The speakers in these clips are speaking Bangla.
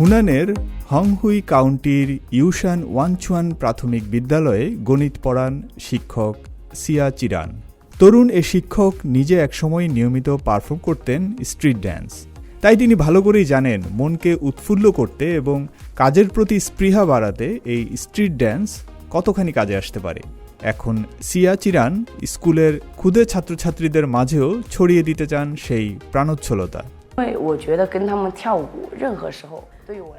হুনানের হংহুই কাউন্টির ইউশান ওয়ানচুয়ান প্রাথমিক বিদ্যালয়ে গণিত পড়ান শিক্ষক সিয়া চিরান। তরুণ এ শিক্ষক নিজে একসময় নিয়মিত পারফর্ম করতেন স্ট্রিট ড্যান্স। তাই তিনি ভালো করেই জানেন মনকে উৎফুল্ল করতে এবং কাজের প্রতি স্পৃহা বাড়াতে এই স্ট্রিট ড্যান্স কতখানি কাজে আসতে পারে। এখন সিয়া চিরান স্কুলের ক্ষুদে ছাত্রছাত্রীদের মাঝেও ছড়িয়ে দিতে চান সেই প্রাণোচ্ছলতা।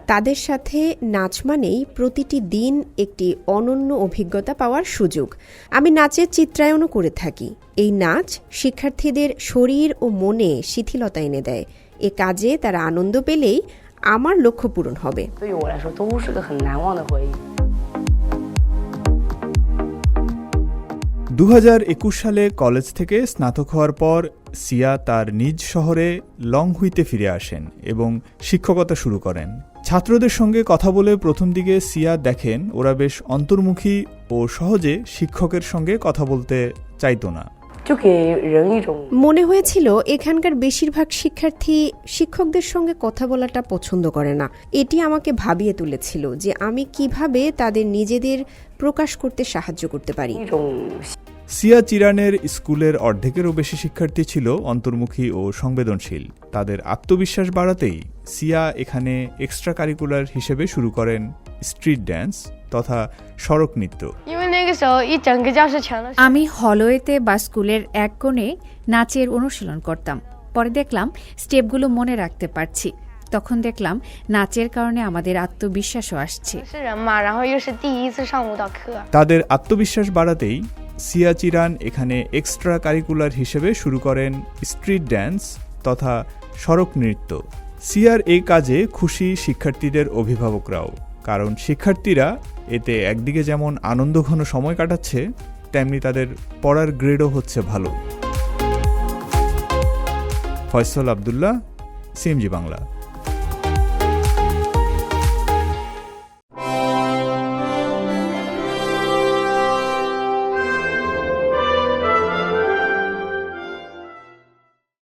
তাদের সাথে নাচ মানেই প্রতিটি দিন একটি অনন্য অভিজ্ঞতা পাওয়ার সুযোগ। আমি নাচের চিত্রায়নও করে থাকি। এই নাচ শিক্ষার্থীদের শরীর ও মনে শিথিলতা এনে দেয়। এ কাজে তারা আনন্দ পেলেই আমার লক্ষ্য পূরণ হবে। দু হাজার একুশ সালে কলেজ থেকে স্নাতক হওয়ার পর সিয়া তার নিজ শহরে লংহুইতে ফিরে আসেন এবং শিক্ষকতা শুরু করেন। ছাত্রদের সঙ্গে কথা বলে প্রথম দিকে সিয়া দেখেন ওরা বেশ অন্তর্মুখী ও সহজে শিক্ষকের সঙ্গে কথা বলতে চাইত না। মনে হয়েছিল এখানকার বেশিরভাগ শিক্ষার্থী শিক্ষকদের সঙ্গে কথা বলাটা পছন্দ করে না। এটি আমাকে ভাবিয়ে তুলেছিল যে আমি কীভাবে তাদের নিজেদের প্রকাশ করতে সাহায্য করতে পারি। সিয়া চিরানের স্কুলের অর্ধেকেরও বেশি শিক্ষার্থী ছিল অন্তর্মুখী ও সংবেদনশীল। তাদের আত্মবিশ্বাস বাড়াতেই সিয়া এখানে এক্সট্রা কারিকুলার হিসেবে শুরু করেন স্ট্রিট ড্যান্স তথা সড়ক নৃত্য। আমি হলওয়েতে বা স্কুলের এক কোণে নাচের অনুশীলন করতাম। পরে দেখলাম স্টেপগুলো মনে রাখতে পারছি। তখন দেখলাম নাচের কারণে আমাদের আত্মবিশ্বাসও আসছে। তাদের আত্মবিশ্বাস বাড়াতেই সিয়া চিরান এখানে এক্সট্রা কারিকুলার হিসেবে শুরু করেন স্ট্রিট ড্যান্স তথা সড়ক নৃত্য। সিয়ার এই কাজে খুশি শিক্ষার্থীদের অভিভাবকরাও, কারণ শিক্ষার্থীরা এতে একদিকে যেমন আনন্দঘন সময় কাটাচ্ছে, তেমনি তাদের পড়ার গ্রেডও হচ্ছে ভালো। ফয়সল আবদুল্লাহ, সিএমজি বাংলা।